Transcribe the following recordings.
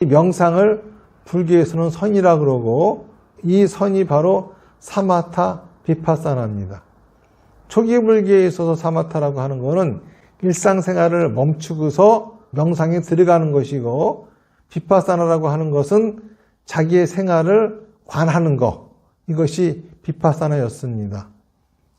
이 명상을 불교에서는 선이라 그러고 이 선이 바로 사마타 비파사나입니다. 초기 불교에 있어서 사마타라고 하는 것은 일상생활을 멈추고서 명상에 들어가는 것이고 비파사나라고 하는 것은 자기의 생활을 관하는 것 이것이 비파사나였습니다.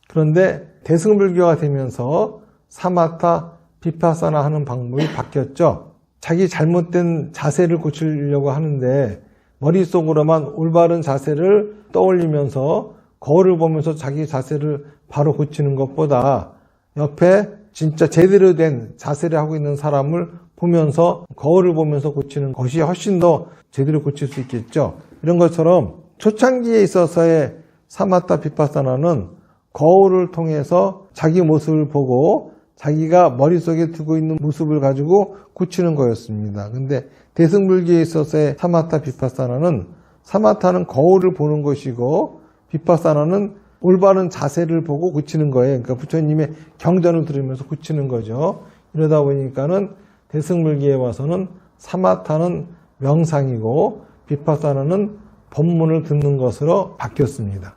그런데 대승불교가 되면서 사마타 비파사나 하는 방법이 바뀌었죠. 자기 잘못된 자세를 고치려고 하는데 머릿속으로만 올바른 자세를 떠올리면서 거울을 보면서 자기 자세를 바로 고치는 것보다 옆에 진짜 제대로 된 자세를 하고 있는 사람을 보면서 거울을 보면서 고치는 것이 훨씬 더 제대로 고칠 수 있겠죠. 이런 것처럼 초창기에 있어서의 사마타 비파사나는 거울을 통해서 자기 모습을 보고 자기가 머릿속에 두고 있는 모습을 가지고 고치는 거였습니다. 근데 대승불교에 있어서의 사마타 비파사나는 사마타는 거울을 보는 것이고 비파사나는 올바른 자세를 보고 고치는 거예요. 그러니까 부처님의 경전을 들으면서 고치는 거죠. 이러다 보니까는 대승불교에 와서는 사마타는 명상이고 비파사나는 법문을 듣는 것으로 바뀌었습니다.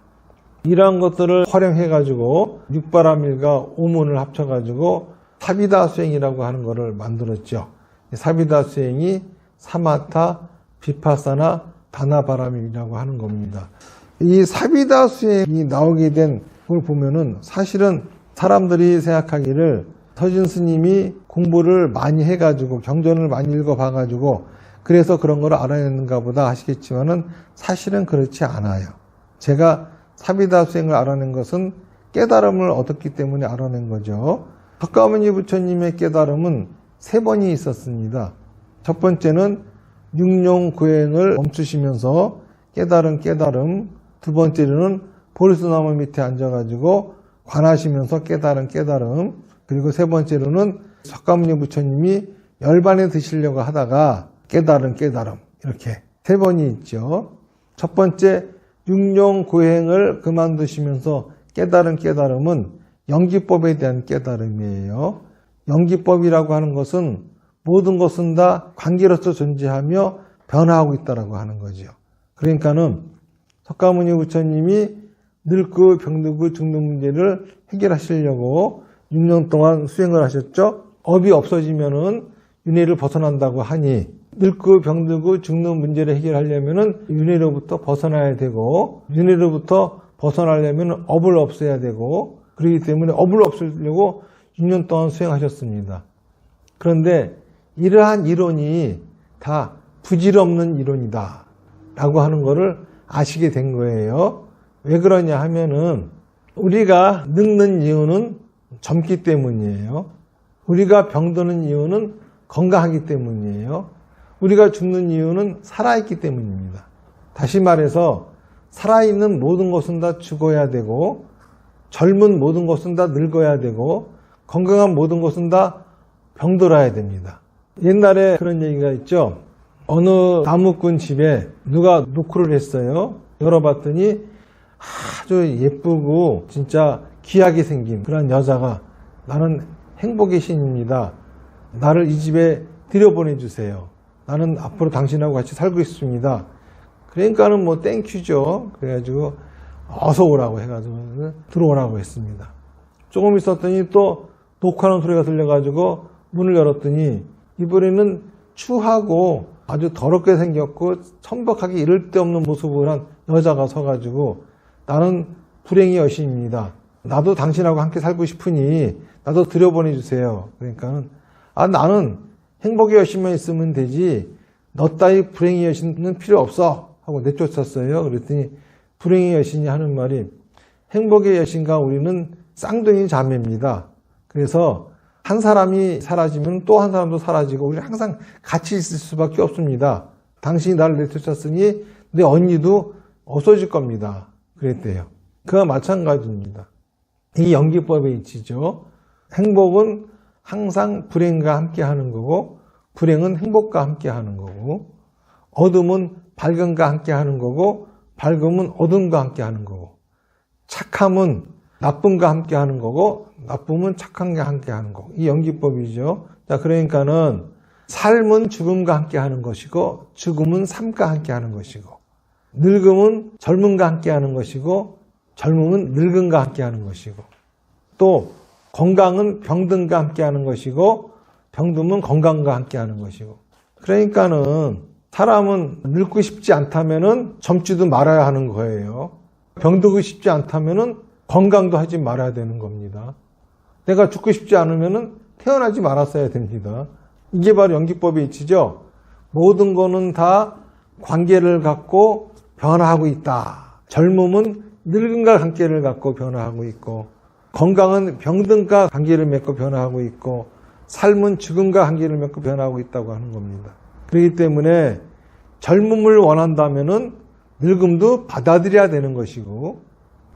이러한 것들을 활용해 가지고 육바라밀과 오문을 합쳐 가지고 사비다 수행이라고 하는 것을 만들었죠. 사비다 수행이 사마타, 비파사나, 다나바람이라고 하는 겁니다. 이 사비다 수행이 나오게 된 걸 보면은 사실은 사람들이 생각하기를 서진 스님이 공부를 많이 해가지고 경전을 많이 읽어봐가지고 그래서 그런 걸 알아냈는가 보다 하시겠지만은 사실은 그렇지 않아요. 제가 사비다 수행을 알아낸 것은 깨달음을 얻었기 때문에 알아낸 거죠. 덕가모니 부처님의 깨달음은 세 번이 있었습니다. 첫 번째는 육룡 구행을 멈추시면서 깨달은 깨달음, 두 번째로는 보리수나무 밑에 앉아가지고 관하시면서 깨달은 깨달음, 그리고 세 번째로는 석가모니 부처님이 열반에 드시려고 하다가 깨달은 깨달음, 이렇게 세 번이 있죠. 첫 번째, 육룡 고행을 그만두시면서 깨달은 깨달음은 연기법에 대한 깨달음이에요. 연기법이라고 하는 것은 모든 것은 다 관계로서 존재하며 변화하고 있다라고 하는 거죠. 그러니까는 석가모니 부처님이 늙고 병들고 죽는 문제를 해결하시려고 6년 동안 수행을 하셨죠. 업이 없어지면은 윤회를 벗어난다고 하니 늙고 병들고 죽는 문제를 해결하려면은 윤회로부터 벗어나야 되고 윤회로부터 벗어나려면 업을 없애야 되고 그렇기 때문에 업을 없애려고 6년 동안 수행하셨습니다. 그런데 이러한 이론이 다 부질없는 이론이다 라고 하는 것을 아시게 된 거예요. 왜 그러냐 하면은 우리가 늙는 이유는 젊기 때문이에요. 우리가 병드는 이유는 건강하기 때문이에요. 우리가 죽는 이유는 살아있기 때문입니다. 다시 말해서 살아있는 모든 것은 다 죽어야 되고 젊은 모든 것은 다 늙어야 되고 건강한 모든 것은 다 병들어야 됩니다. 옛날에 그런 얘기가 있죠. 어느 나무꾼 집에 누가 노크를 했어요. 열어봤더니 아주 예쁘고 진짜 귀하게 생긴 그런 여자가 나는 행복의 신입니다. 나를 이 집에 들여보내주세요. 나는 앞으로 당신하고 같이 살고 있습니다. 그러니까는 뭐 땡큐죠. 그래가지고 어서 오라고 해가지고 들어오라고 했습니다. 조금 있었더니 또 녹화하는 소리가 들려가지고 문을 열었더니 이번에는 추하고 아주 더럽게 생겼고 천박하게 이럴 데 없는 모습을 한 여자가 서가지고 나는 불행의 여신입니다. 나도 당신하고 함께 살고 싶으니 나도 들여보내주세요. 그러니까 아 나는 행복의 여신만 있으면 되지 너 따위 불행의 여신은 필요 없어 하고 내쫓았어요. 그랬더니 불행의 여신이 하는 말이 행복의 여신과 우리는 쌍둥이 자매입니다. 그래서 한 사람이 사라지면 또 한 사람도 사라지고 우리 항상 같이 있을 수밖에 없습니다. 당신이 나를 내쫓았으니 내 언니도 없어질 겁니다. 그랬대요. 그와 마찬가지입니다. 이 연기법의 이치죠. 행복은 항상 불행과 함께 하는 거고, 불행은 행복과 함께 하는 거고, 어둠은 밝음과 함께 하는 거고, 밝음은 어둠과 함께 하는 거고, 착함은 나쁨과 함께 하는 거고, 나쁨은 착함과 함께 하는 거고, 이 연기법이죠. 자, 그러니까는 삶은 죽음과 함께 하는 것이고 죽음은 삶과 함께 하는 것이고 늙음은 젊음과 함께 하는 것이고 젊음은 늙음과 함께 하는 것이고 또 건강은 병든과 함께 하는 것이고 병듦은 건강과 함께 하는 것이고 그러니까는 사람은 늙고 싶지 않다면은 젊지도 말아야 하는 거예요. 병들고 싶지 않다면은 건강도 하지 말아야 되는 겁니다. 내가 죽고 싶지 않으면은 태어나지 말았어야 됩니다. 이게 바로 연기법의 이치죠. 모든 거는 다 관계를 갖고 변화하고 있다. 젊음은 늙음과 관계를 갖고 변화하고 있고, 건강은 병든과 관계를 맺고 변화하고 있고, 삶은 죽음과 관계를 맺고 변화하고 있다고 하는 겁니다. 그렇기 때문에 젊음을 원한다면은 늙음도 받아들여야 되는 것이고,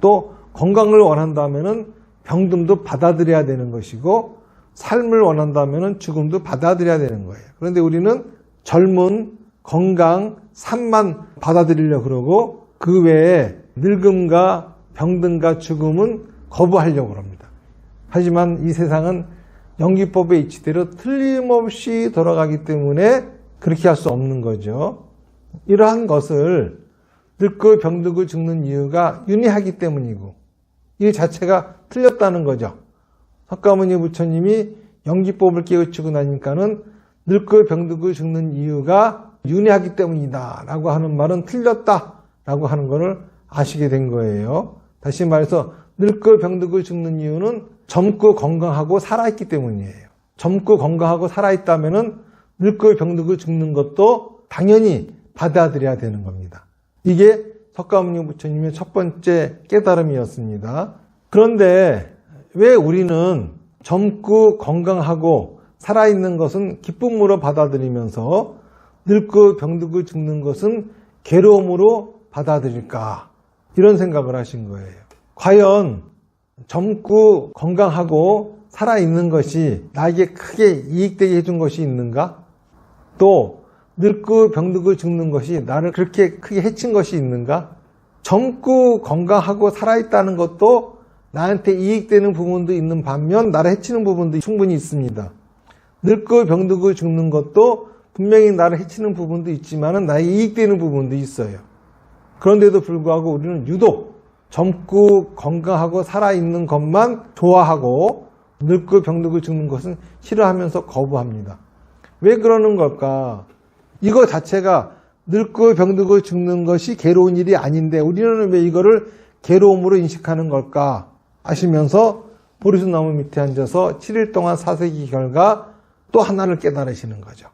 또 건강을 원한다면은 병듦도 받아들여야 되는 것이고, 삶을 원한다면 죽음도 받아들여야 되는 거예요. 그런데 우리는 젊은, 건강, 삶만 받아들이려 그러고 그 외에 늙음과 병든과 죽음은 거부하려고 합니다. 하지만 이 세상은 연기법의 이치대로 틀림없이 돌아가기 때문에 그렇게 할 수 없는 거죠. 이러한 것을 늙고 병들고 죽는 이유가 윤회하기 때문이고 이 자체가 틀렸다는 거죠. 석가모니 부처님이 연기법을 깨우치고 나니까는 늙고 병들고 죽는 이유가 윤회하기 때문이다 라고 하는 말은 틀렸다 라고 하는 것을 아시게 된 거예요. 다시 말해서 늙고 병들고 죽는 이유는 젊고 건강하고 살아있기 때문이에요. 젊고 건강하고 살아있다면은 늙고 병들고 죽는 것도 당연히 받아들여야 되는 겁니다. 이게 석가모니 부처님의 첫 번째 깨달음이었습니다. 그런데 왜 우리는 젊고 건강하고 살아있는 것은 기쁨으로 받아들이면서 늙고 병들고 죽는 것은 괴로움으로 받아들일까? 이런 생각을 하신 거예요. 과연 젊고 건강하고 살아있는 것이 나에게 크게 이익되게 해준 것이 있는가? 또 늙고 병들고 죽는 것이 나를 그렇게 크게 해친 것이 있는가? 젊고 건강하고 살아있다는 것도 나한테 이익되는 부분도 있는 반면 나를 해치는 부분도 충분히 있습니다. 늙고 병들고 죽는 것도 분명히 나를 해치는 부분도 있지만 나의 이익되는 부분도 있어요. 그런데도 불구하고 우리는 유독 젊고 건강하고 살아있는 것만 좋아하고 늙고 병들고 죽는 것은 싫어하면서 거부합니다. 왜 그러는 걸까? 이거 자체가 늙고 병들고 죽는 것이 괴로운 일이 아닌데 우리는 왜 이거를 괴로움으로 인식하는 걸까? 하시면서 보리수 나무 밑에 앉아서 7일 동안 사색이 결과 또 하나를 깨달으시는 거죠.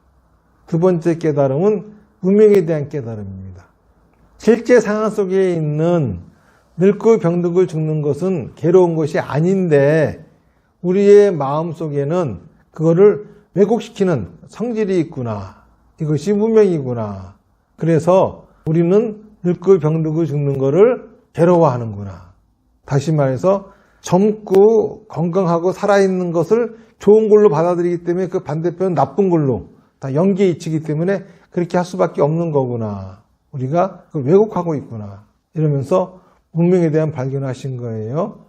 두 번째 깨달음은 운명에 대한 깨달음입니다. 실제 상황 속에 있는 늙고 병들고 죽는 것은 괴로운 것이 아닌데 우리의 마음 속에는 그거를 왜곡시키는 성질이 있구나. 이것이 무명이구나. 그래서 우리는 늙고 병들고 죽는 것을 괴로워하는구나. 다시 말해서 젊고 건강하고 살아있는 것을 좋은 걸로 받아들이기 때문에 그 반대편은 나쁜 걸로 다 연기에 있치기 때문에 그렇게 할 수밖에 없는 거구나. 우리가 왜곡하고 있구나. 이러면서 운명에 대한 발견을 하신 거예요.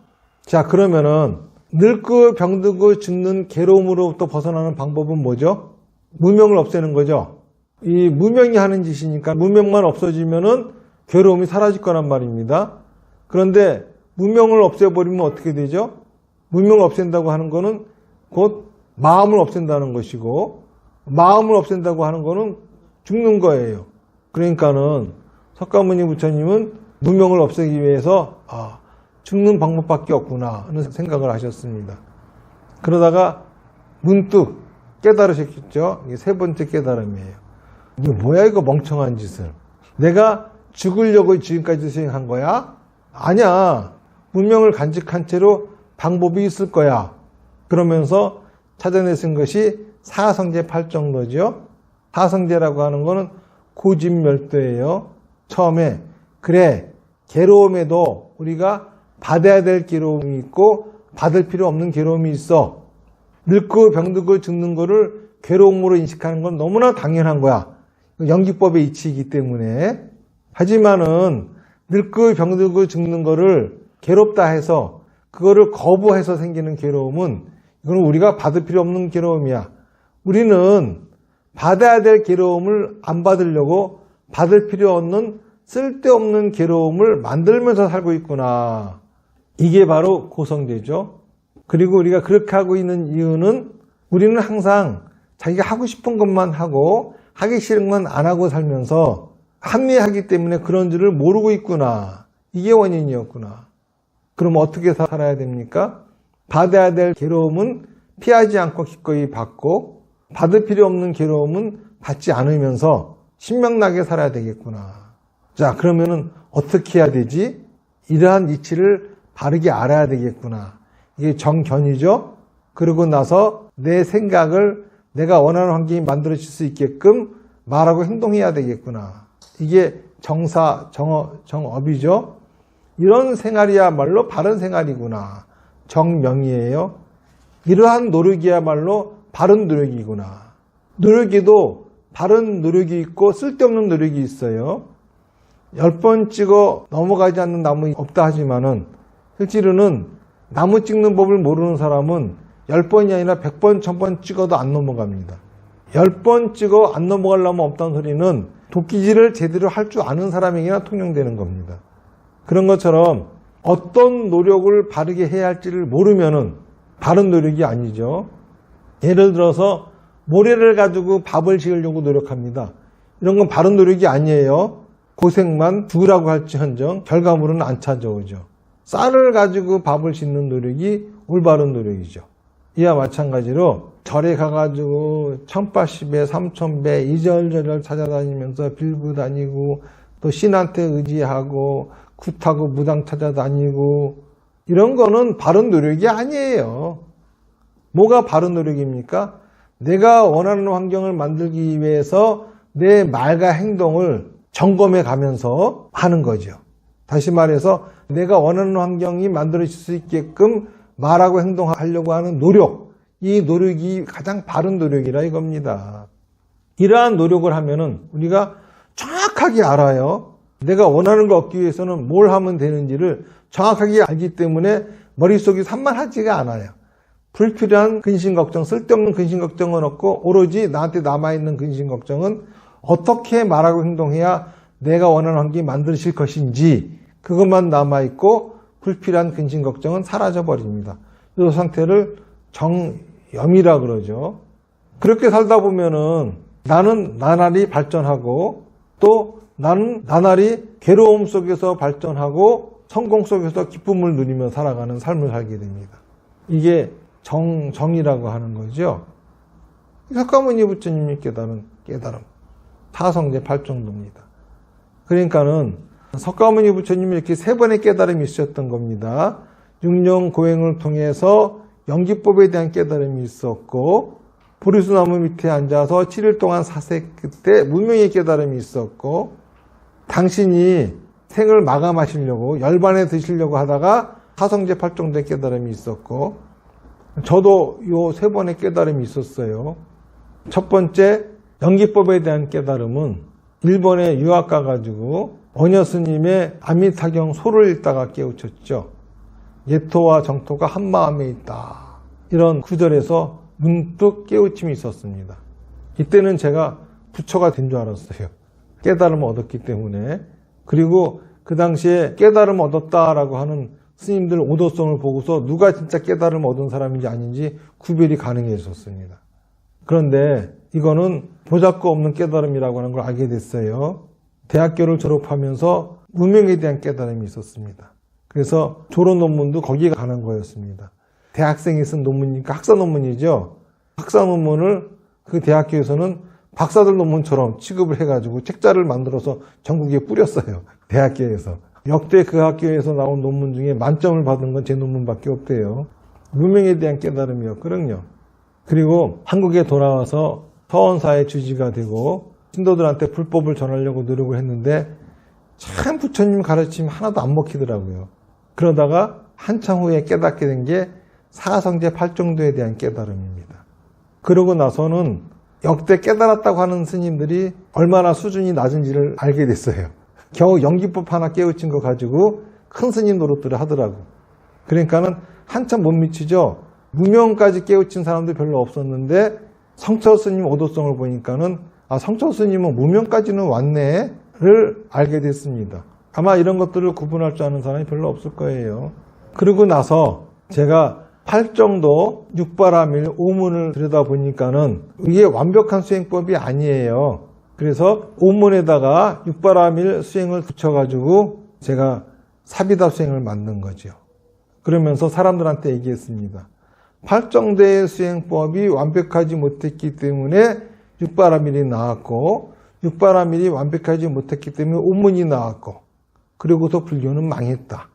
자, 그러면은 늙고 병들고 죽는 괴로움으로부터 벗어나는 방법은 뭐죠? 무명을 없애는 거죠. 이 무명이 하는 짓이니까 무명만 없어지면은 괴로움이 사라질 거란 말입니다. 그런데 무명을 없애버리면 어떻게 되죠? 무명을 없앤다고 하는 것은 곧 마음을 없앤다는 것이고 마음을 없앤다고 하는 것은 죽는 거예요. 그러니까는 석가모니 부처님은 무명을 없애기 위해서 아, 죽는 방법밖에 없구나 하는 생각을 하셨습니다. 그러다가 문득 깨달으셨겠죠? 이게 세 번째 깨달음이에요. 이게 뭐야 이거 멍청한 짓을. 내가 죽으려고 지금까지 수행한 거야? 아니야. 문명을 간직한 채로 방법이 있을 거야. 그러면서 찾아내신 것이 사성제 8정도죠. 사성제라고 하는 것은 고집멸도예요. 처음에 그래 괴로움에도 우리가 받아야 될 괴로움이 있고 받을 필요 없는 괴로움이 있어. 늙고 병들고 죽는 거를 괴로움으로 인식하는 건 너무나 당연한 거야. 연기법의 이치이기 때문에. 하지만은 늙고 병들고 죽는 거를 괴롭다 해서 그거를 거부해서 생기는 괴로움은 이건 우리가 받을 필요 없는 괴로움이야. 우리는 받아야 될 괴로움을 안 받으려고 받을 필요 없는 쓸데없는 괴로움을 만들면서 살고 있구나. 이게 바로 고성제죠. 그리고 우리가 그렇게 하고 있는 이유는 우리는 항상 자기가 하고 싶은 것만 하고 하기 싫은 건 안 하고 살면서 합리하기 때문에 그런 줄을 모르고 있구나. 이게 원인이었구나. 그럼 어떻게 살아야 됩니까? 받아야 될 괴로움은 피하지 않고 기꺼이 받고 받을 필요 없는 괴로움은 받지 않으면서 신명나게 살아야 되겠구나. 자, 그러면은 어떻게 해야 되지? 이러한 이치를 바르게 알아야 되겠구나. 이게 정견이죠? 그러고 나서 내 생각을 내가 원하는 환경이 만들어질 수 있게끔 말하고 행동해야 되겠구나. 이게 정사, 정어, 정업이죠? 이런 생활이야말로 바른 생활이구나. 정명이에요. 이러한 노력이야말로 바른 노력이구나. 노력에도 바른 노력이 있고 쓸데없는 노력이 있어요. 열 번 찍어 넘어가지 않는 나무 없다 하지만은 실제로는 나무 찍는 법을 모르는 사람은 열 번이 아니라 백 번, 천 번 찍어도 안 넘어갑니다. 열 번 찍어 안 넘어가려면 없다는 소리는 도끼질을 제대로 할 줄 아는 사람에게나 통용되는 겁니다. 그런 것처럼 어떤 노력을 바르게 해야 할지를 모르면은 바른 노력이 아니죠. 예를 들어서 모래를 가지고 밥을 지으려고 노력합니다. 이런 건 바른 노력이 아니에요. 고생만 두라고 할지언정 결과물은 안 찾아오죠. 쌀을 가지고 밥을 짓는 노력이 올바른 노력이죠. 이와 마찬가지로 절에 가가지고 1080배, 3000배 이절저절 찾아다니면서 빌고 다니고 또 신한테 의지하고 굿하고 무당 찾아다니고 이런 거는 바른 노력이 아니에요. 뭐가 바른 노력입니까? 내가 원하는 환경을 만들기 위해서 내 말과 행동을 점검해 가면서 하는 거죠. 다시 말해서 내가 원하는 환경이 만들어질 수 있게끔 말하고 행동하려고 하는 노력, 이 노력이 가장 바른 노력이라 이겁니다. 이러한 노력을 하면은 우리가 정확하게 알아요. 내가 원하는 걸 얻기 위해서는 뭘 하면 되는지를 정확하게 알기 때문에 머릿속이 산만하지가 않아요. 불필요한 근심 걱정, 쓸데없는 근심 걱정은 없고 오로지 나한테 남아있는 근심 걱정은 어떻게 말하고 행동해야 내가 원하는 환경이 만들어질 것인지 그것만 남아있고 불필요한 근심 걱정은 사라져 버립니다. 이 상태를 정염이라 그러죠. 그렇게 살다 보면은 나는 나날이 발전하고 또 나는 나날이 괴로움 속에서 발전하고 성공 속에서 기쁨을 누리며 살아가는 삶을 살게 됩니다. 이게 정, 정이라고 하는 거죠. 석가모니 부처님이 깨달은 깨달음. 타성제 팔정도입니다. 그러니까는 석가모니 부처님이 이렇게 세 번의 깨달음이 있으셨던 겁니다. 육령 고행을 통해서 연기법에 대한 깨달음이 있었고, 보리수나무 밑에 앉아서 7일 동안 사색 그때 무명의 깨달음이 있었고, 당신이 생을 마감하시려고 열반에 드시려고 하다가 사성제 팔정된 깨달음이 있었고, 저도 요 세 번의 깨달음이 있었어요. 첫 번째, 연기법에 대한 깨달음은 일본에 유학 가가지고 어녀 스님의 아미타경 소를 읽다가 깨우쳤죠. 예토와 정토가 한 마음에 있다. 이런 구절에서 문득 깨우침이 있었습니다. 이때는 제가 부처가 된 줄 알았어요. 깨달음을 얻었기 때문에. 그리고 그 당시에 깨달음을 얻었다라고 하는 스님들 오도성을 보고서 누가 진짜 깨달음을 얻은 사람인지 아닌지 구별이 가능해졌습니다. 그런데 이거는 보잘거 없는 깨달음이라고 하는 걸 알게 됐어요. 대학교를 졸업하면서 무명에 대한 깨달음이 있었습니다. 그래서 졸업 논문도 거기에 가는 거였습니다. 대학생이 쓴 논문이니까 학사 논문이죠. 학사 논문을 그 대학교에서는 박사들 논문처럼 취급을 해가지고 책자를 만들어서 전국에 뿌렸어요. 대학교에서. 역대 그 학교에서 나온 논문 중에 만점을 받은 건 제 논문밖에 없대요. 무명에 대한 깨달음이었거든요. 그리고 한국에 돌아와서 서원사의 주지가 되고 신도들한테 불법을 전하려고 노력을 했는데 참 부처님 가르침 하나도 안 먹히더라고요. 그러다가 한참 후에 깨닫게 된 게 사성제 팔정도에 대한 깨달음입니다. 그러고 나서는 역대 깨달았다고 하는 스님들이 얼마나 수준이 낮은지를 알게 됐어요. 겨우 연기법 하나 깨우친 거 가지고 큰 스님 노릇들을 하더라고. 그러니까는 한참 못 미치죠. 무명까지 깨우친 사람도 별로 없었는데 성철 스님 오도성을 보니까는 아 성철 스님은 무명까지는 왔네를 알게 됐습니다. 아마 이런 것들을 구분할 줄 아는 사람이 별로 없을 거예요. 그러고 나서 제가 팔정도 육바라밀 오문을 들여다 보니까는 이게 완벽한 수행법이 아니에요. 그래서 오문에다가 육바라밀 수행을 붙여가지고 제가 사비다 수행을 만든 거죠. 그러면서 사람들한테 얘기했습니다. 팔정대의 수행법이 완벽하지 못했기 때문에 육바라밀이 나왔고 육바라밀이 완벽하지 못했기 때문에 오문이 나왔고 그리고서 불교는 망했다.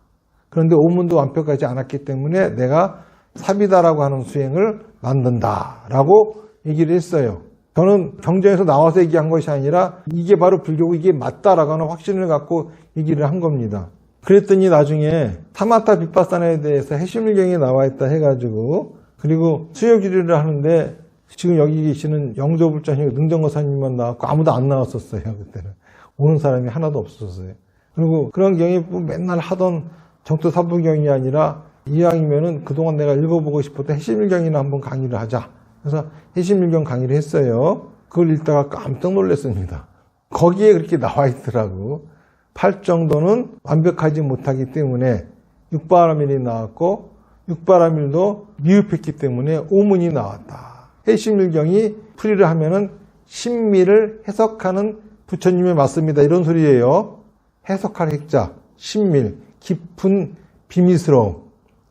그런데 오문도 완벽하지 않았기 때문에 내가 사비다라고 하는 수행을 만든다라고 얘기를 했어요. 저는 경전에서 나와서 얘기한 것이 아니라 이게 바로 불교고 이게 맞다라고 하는 확신을 갖고 얘기를 한 겁니다. 그랬더니 나중에 타마타 비파사나에 대해서 해심일경이 나와 있다 해가지고 그리고 수요기류를 하는데 지금 여기 계시는 영조불자님 능정거사님만 나왔고 아무도 안 나왔었어요 그때는 오는 사람이 하나도 없었어요. 그리고 그런 경이 뭐 맨날 하던 정토사부경이 아니라 이왕이면은 그동안 내가 읽어보고 싶었던 해심일경이나 한번 강의를 하자. 그래서 해심일경 강의를 했어요. 그걸 읽다가 깜짝 놀랐습니다. 거기에 그렇게 나와 있더라고. 팔 정도는 완벽하지 못하기 때문에 육바라밀이 나왔고 육바라밀도 미흡했기 때문에 오문이 나왔다. 해심일경이 풀이를 하면은 신미를 해석하는 부처님의 맞습니다. 이런 소리예요. 해석할 핵자, 신밀, 깊은 비밀스러움.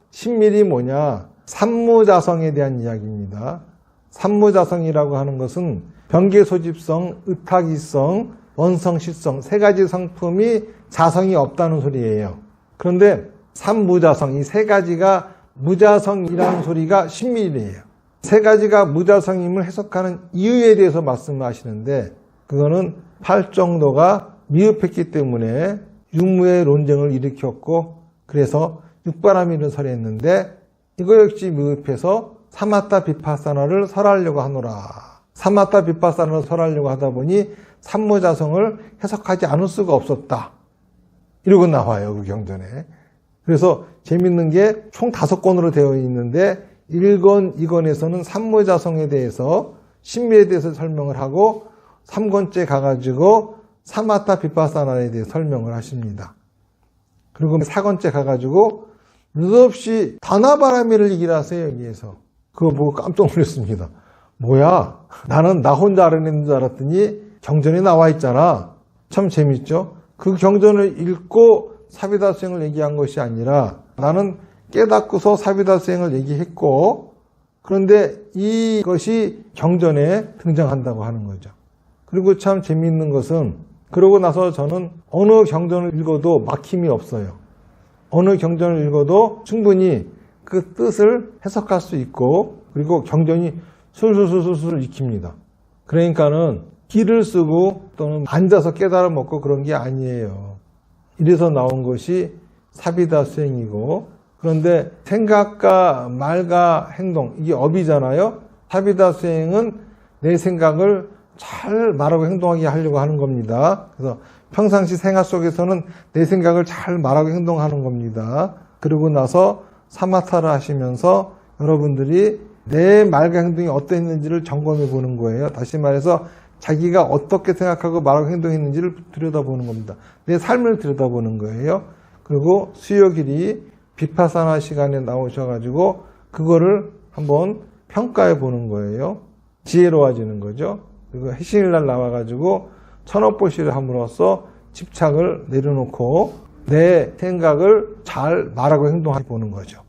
신밀이 뭐냐? 산무자성에 대한 이야기입니다. 산무자성이라고 하는 것은 병계소집성, 의탁이성, 원성 실성 세 가지 성품이 자성이 없다는 소리예요. 그런데 산무자성 이 세 가지가 무자성이라는 소리가 신밀이에요. 세 가지가 무자성임을 해석하는 이유에 대해서 말씀하시는데 그거는 팔 정도가 미흡했기 때문에 육무의 논쟁을 일으켰고 그래서 육바라밀을 설했는데 이거 역시 미흡해서 사마타 비파사나를 설하려고 하노라. 사마타 비파사나를 설하려고 하다 보니 산모자성을 해석하지 않을 수가 없었다. 이러고 나와요, 그 경전에. 그래서 재밌는 게 총 다섯 권으로 되어 있는데 1권, 2권에서는 산모자성에 대해서 신비에 대해서 설명을 하고 3권째 가가지고 사마타 비파사나에 대해 설명을 하십니다. 그리고 4권째 가가지고 느없이 다나바라미를 얘기를 하세요, 여기에서. 그거 보고 깜짝 놀랐습니다. 뭐야? 나는 나 혼자 알아내는 줄 알았더니 경전에 나와 있잖아. 참 재밌죠? 그 경전을 읽고 사비다 수행을 얘기한 것이 아니라 나는 깨닫고서 사비다 수행을 얘기했고 그런데 이것이 경전에 등장한다고 하는 거죠. 그리고 참 재미있는 것은 그러고 나서 저는 어느 경전을 읽어도 막힘이 없어요. 어느 경전을 읽어도 충분히 그 뜻을 해석할 수 있고 그리고 경전이 술술술술 익힙니다. 그러니까는 길을 쓰고 또는 앉아서 깨달아 먹고 그런 게 아니에요. 이래서 나온 것이 사비다 수행이고 그런데 생각과 말과 행동 이게 업이잖아요. 사비다 수행은 내 생각을 잘 말하고 행동하게 하려고 하는 겁니다. 그래서 평상시 생활 속에서는 내 생각을 잘 말하고 행동하는 겁니다. 그러고 나서 사마타를 하시면서 여러분들이 내 말과 행동이 어땠는지를 점검해 보는 거예요. 다시 말해서 자기가 어떻게 생각하고 말하고 행동했는지를 들여다보는 겁니다. 내 삶을 들여다보는 거예요. 그리고 수요길이 비파사나 시간에 나오셔가지고 그거를 한번 평가해 보는 거예요. 지혜로워지는 거죠. 그리고 해신일 날 나와가지고 천업보시를 함으로써 집착을 내려놓고 내 생각을 잘 말하고 행동해 보는 거죠.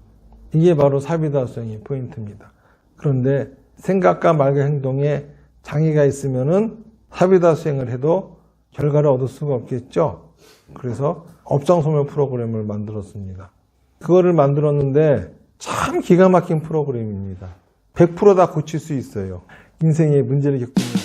이게 바로 사비다성의 포인트입니다. 그런데 생각과 말과 행동에 장애가 있으면은 사비다 수행을 해도 결과를 얻을 수가 없겠죠. 그래서 업장 소멸 프로그램을 만들었습니다. 그거를 만들었는데 참 기가 막힌 프로그램입니다. 100%다 고칠 수 있어요. 인생에 문제를 겪는